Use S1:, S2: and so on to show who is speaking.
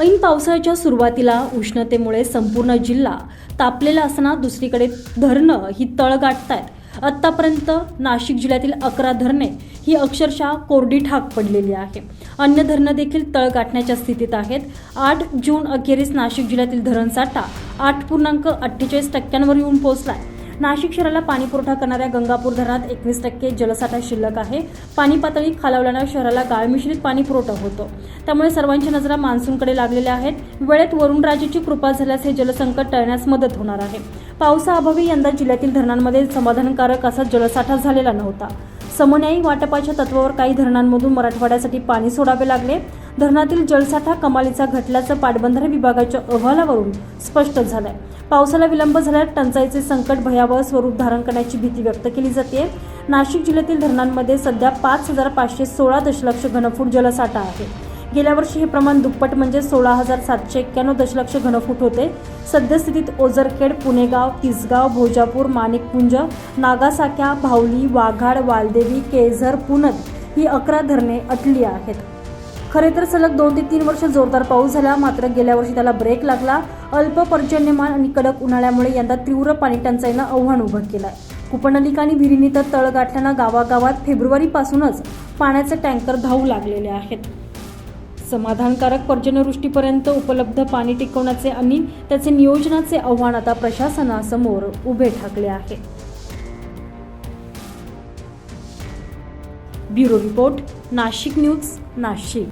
S1: ऐन पावसाळ्याच्या सुरुवातीला उष्णतेमुळे संपूर्ण जिल्हा तापलेला असताना दुसरीकडे धरणं ही तळ गाठतायत. आत्तापर्यंत नाशिक जिल्ह्यातील अकरा धरणे ही अक्षरशः कोरडी ठाक पडलेली आहे. अन्य धरणं देखील तळ गाठण्याच्या स्थितीत आहेत. आठ जून अखेरीस नाशिक जिल्ह्यातील धरणसाठा आठ पूर्णांक अठ्ठेचाळीस टक्क्यांवर येऊन पोहोचलाय. नाशिक शहराला पाणी पुरवठा करणाऱ्या गंगापूर धरणात एकवीस टक्के जलसाठा शिल्लक आहे. पाणी पातळी खालावल्यानं शहराला गाळमिश्रित पाणी पुरवठा होतो. त्यामुळे सर्वांच्या नजरा मान्सूनकडे लागलेल्या आहेत. वेळेत वरुणराजेची कृपा झाल्यास हे जलसंकट टळण्यास मदत होणार आहे. पावसाअभावी यंदा जिल्ह्यातील धरणांमध्ये समाधानकारक असा जलसाठा झालेला नव्हता. समन्यायी वाटपाच्या तत्वावर काही धरणांमधून मराठवाड्यासाठी पाणी सोडावे लागले. धरणातील जलसाठा कमालीचा घटल्याचं पाटबंधारे विभागाच्या अहवालावरून स्पष्ट झालंय. पावसाला विलंब झाल्यास टंचाईचे संकट भयावह स्वरूप धारण करण्याची भीती व्यक्त केली जाते. नाशिक जिल्ह्यातील धरणांमध्ये सध्या पाच हजार पाचशे सोळा दशलक्ष घनफूट जलसाठा आहे. गेल्या वर्षी हे प्रमाण दुप्पट म्हणजे सोळा हजार सातशे एक्क्याण्णव दशलक्ष घनफूट होते. सद्यस्थितीत ओझरखेड पुणेगाव तिसगाव भोजापूर माणिकपुंज नागासाक्या भावली वाघाड वालदेवी केझर पुनत ही अकरा धरणे अटली आहेत. खरे तर सलग दोन ते तीन वर्ष जोरदार पाऊस झाला मात्र गेल्या वर्षी त्याला ब्रेक लागला. अल्प पर्जन्यमान आणि कडक उन्हाळ्यामुळे यंदा तीव्र पाणी टंचाईनं आव्हान उभं केलंय. कुपनलिका आणि विहिरीनी तर तळ गाठल्यानं गावागावात फेब्रुवारीपासूनच पाण्याचे टँकर धावू लागलेले आहेत. समाधानकारक पर्जन्यवृष्टीपर्यंत उपलब्ध पाणी टिकवण्याचे आणि त्याचे नियोजनाचे आव्हान आता प्रशासनासमोर उभे ठाकले आहे. Bureau report Nashik news Nashik.